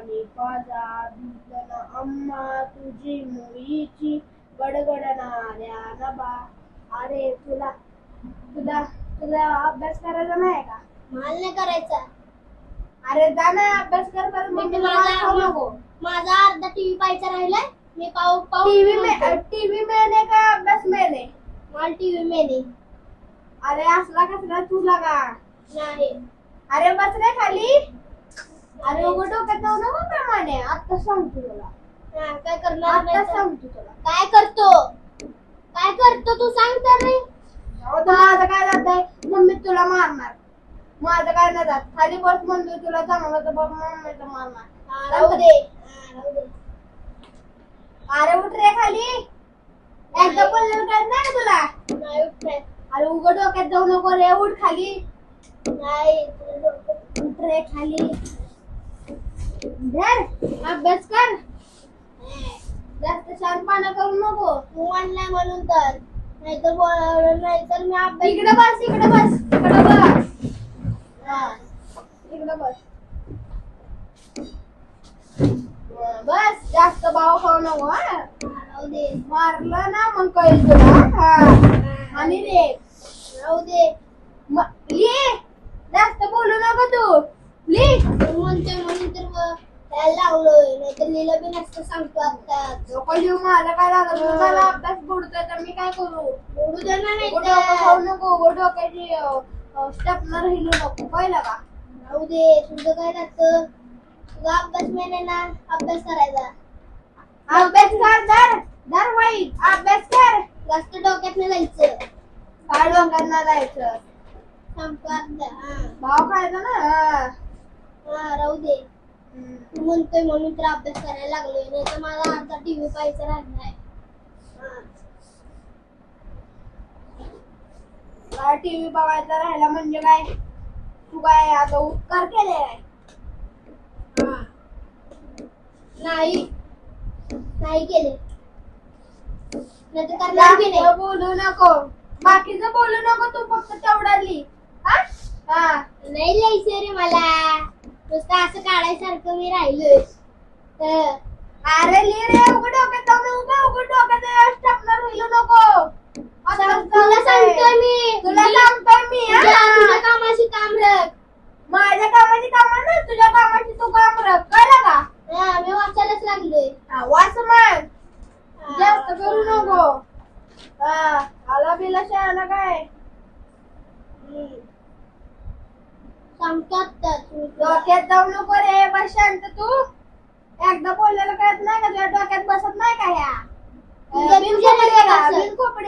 पाणी पाजा भिजन अम्मा तुझी मुळीची गडगडणाऱ्या नभा अरे तुला तुला तुला अभ्यास करायचा नाही का? मला नाही करायचा. अरे जा ना अभ्यास कर मी खाऊ माझा नको. माझा अर्धा टीव्ही पाहायचा राहिलाय. मी पाहू टीव्ही पाहू टीव्ही मेने का अभ्यास मेने मला टीव्ही मेने अरे असला कसला तुला का? नाही. अरे बस रे खाली. अरे उघड डोक्यात जाऊ नको प्रमाणे. आता सांगतो तुला. हा, काय करणार नाही आता तर. सांगतो तुला. काय करतो? काय करतो तू सांग तर. रे अहो, माझं काय जात आहे? मम्मी तुला मारणार माझं काय नाही जात. खाली बस म्हणतो तुला चांगलं तर बघ मम्मी तर मारणार हा, राहू दे. हा, राहू दे. अरे उठ रे खाली. एकदा बोललेलं काय नाही का तुला? नाही उठ नाही. अरे उघड डोक्यात जाऊ नको रे उठ खाली. नाही डोकं- उठ रे खाली. धर अभ्यास कर. जास्त शहाणपणा करू नको. तू आणलाय म्हणून तर. नाहीतर बोल- नाहीतर मी अभ्यास इकडे बस इकडे बस इकडे बस. हा इकडे बस. बस. जास्त भाव खाऊ नको हा. राहू दे. मारलं ना मग कळेल तुला हा. आणि रे राहू दे. लिह जास्त बोलू नको तू. लिह तू म्हणतोय म्हणून तर लावलोय नाहीतर लिहिलं बी नसतं सांगतो आत्ताच नको लिहू मला काय मला अभ्यास बुडतोय तर मी काय करू? बोलू दे ना नाही उघड डोकं खाऊ तर नको उघड डोक्याची स्टेपनर हिलू नको कळलं का? राहू दे तुझं काय राहतं तुझा अभ्यास मेने ना अभ्यास करायचा. अभ्यास कर धर धर वाईट अभ्यास कर. जास्त डोक्यात नाही जायचं. काय डोक्यांना जायचं? सांगतो आता हा. भाव खायचा ना. राहू दे. तू म्हणतोय म्हणून तर अभ्यास करायला लागलोय नाही तर मला अर्धा टीव्ही पाहायचा राहिलाय हा. काय टीव्ही बघायचा राहिला म्हणजे काय? तू काय आता उपकार केले. नाही. नाही केले. नाही तर करणार नाही. बोलू नको. बाकीचं बोलू नको तू फक्त तेवढा लिही. हा? हा. नाही लिहायचं रे मला. नुसतं असं काढायसारखं मी राहिलोय. अरे रे उघड डोक्यात उगा उघड डोक्यात स्टेपनर हिलू नको. तुला सांगतोय मी. तुला सांगतोय मी? तुझ्या कामाशी काम रख. माझ्या कामाची कामं ना तुझ्या कामाची तू काम रख. कळलं का? मी वाचायलाच लागलोय. हा, वाच मग. जास्त करू नको. हा आला बिला शहाणा काय हम्म. सांगतो आत्ताच मी तुला. डोक्यात जाऊ नको रे बस शांत तू. एकदा बोललेलं कळत नाही का तुझ्या डोक्यात बसत नाही का ह्या? तुझं आहे का?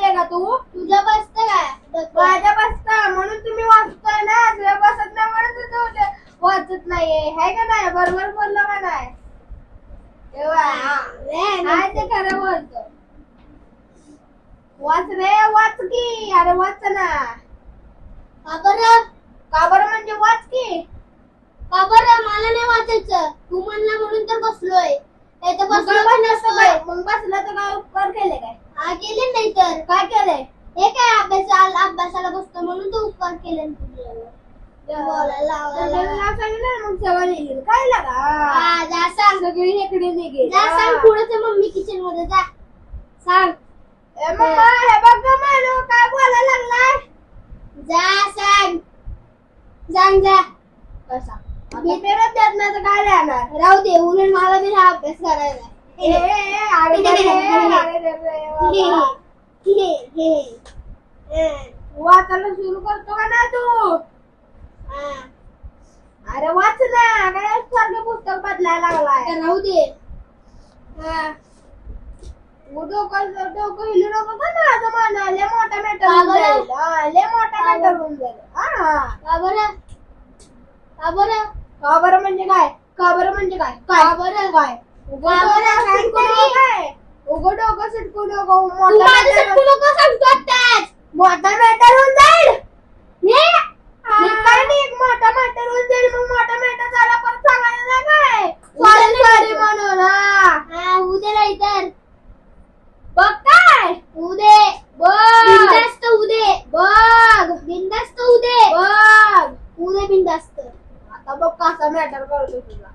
आहे तू? तुझं बसतं काय? माझ्या बसता. म्हणून तुम्ही वाचताय ना? तुझ्या बसत नाही म्हणून तुझं वाचत नाहीये. हाय का नाही? बरोबर बोललं का नाही? तेव्हा हा. ते खरं बोलतो. वाच रे वाच की. अरे वाच ना. बरं. का बरं म्हणजे वाच की? का बरं? मला नाही वाचायचं. तू म्हणला म्हणून तर बसलोय. नाही तर मग बसलो बसलं पण तर नसतोय. काय? मग बसलं तर काय उपकार केले काय? हा केले नाही तर. काय केलंय? हे काय अभ्यासाला अभ्यासाला बसतो म्हणून तू उपकार केले ना तुझ्यावर. बोलायला लावायला. सांगितलं मग काय लागा हा, जा सांग. सगळी इकडे निघेल. जा सांग पुढे मम्मी किचनमध्ये जा. सांग. ए मम्मा हे बघ गं मानू काय बोलायला लागलाय? जा सांग. सांग जा. कसा मी पेरत देत नाही तर काय राहणार? राहू दे उलट मला बी हा अभ्यास करायला. वाचायला सुरू करतो का ना तू? हा. अरे वाच ना काय सारखं पुस्तक बदलायला लागलाय. राहू दे. हा. डोकं डोकं हिलू नको का माझं लय मोठा मॅटर लय मोठा मॅटर? होऊन जाईल. हा. बरं? का बरं? का बरं म्हणजे काय? का बरं म्हणजे काय? का बरं? काय? उघड? डोकं सिटकू काय उघड डोकं सिटकू नको तू मोठा माझं matter- सटकू नको सांगतो आत्ताच. मोठा मॅटर होऊन जाईल. हे? मी काय नाही. एक मोठा मॅटर होऊन जाईल मग मोठा मॅटर झाला पण सांगायला नाही काय सॉरी सॉरी. म्हणून हा. हा उद्या नाही तर बघ काय उदे बघ बिंदास्त उदे बघ बिंदास्त उदे बघ उदे बिंदास्त आता बघ कसा मॅटर करतो तुझा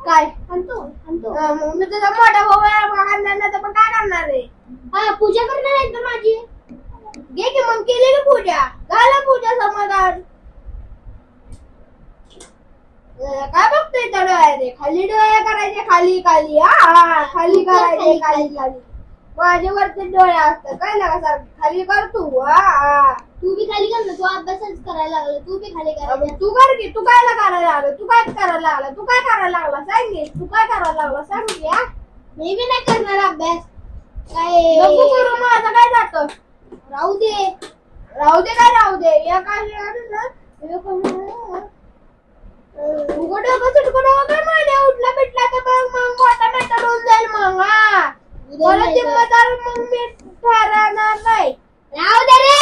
आणतो आणतो अं, मग मी तुझा मोठा भाऊ आहे मग आणणार तर पण काय करणार आहे? हा पूजा करणार आहे माझी? घे की मग केली की पूजा. झालं पूजा समाधान. काय बघतोय त्या डोळ्याचे खाली डोळे करायचे खाली खाली. हा खाली करायचे खाली. खाली माझे वरती डोळे असतात काय लागा सारखे. खाली कर तू हा हा तू बी खाली कर ना तू अभ्यासच करायला लागला. तू बी खाली करायला. तू कर की तू काय करायला लागला? तू काय करायला लागला? तू काय करायला लागला? सांग की तू काय करायला लागला? सांग की हा. मी बी नाही करणार अभ्यास. काय? नको करू माझं काय जातं? राहू दे. राहू दे काय राहू दे? या काय उघड उठला पिटला तर मग मग मोठा मेटर होऊन जाईल मग हा. मला. जिम्मेदार मग मी ठरवणार नाही. राहू दे रे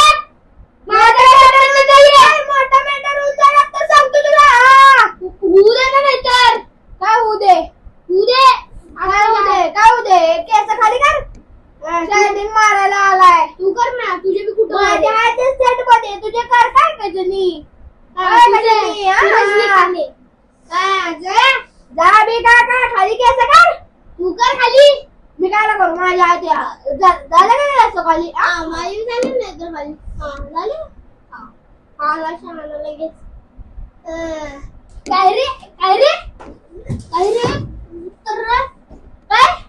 मेटर होऊन जाईल मोठा मेटर होऊन जाईल आता सांगतो तुला हा. होऊ दे ना नाहीतर. काय होऊ दे होऊ दे काय होऊ दे काय होऊ दे केस खाली कर. शायनिंग मारायला आलाय. तू कर ना. तुझे बी कुठं माझ्या आधी सेटमध्ये तुझे कर काय का जुनी? हा, काय हा? हा, जा. जा बी का का खाली केस कर तू कर खाली. मी काय करू? माझ्या झालं काय असं खाली? हा? हा माझी झाली नाही तर खाली. हा झाली? हा. शाळेला लगेच. काय रे? काय रे? काय रे? तर काय?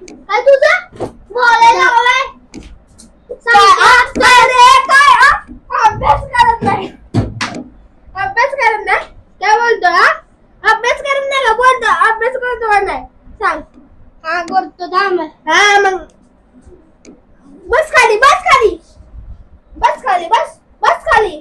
काय तुझं? रे? काय? आ? अभ्यास करत नाही. अभ्यास करत नाही? काय बोलतो हा अभ्यास करत नाही का? बोलतो अभ्यास करतो नाही? सांग. हा करतो थांब हा मग. बस खाली बस खाली. बस खाली बस बस खाली.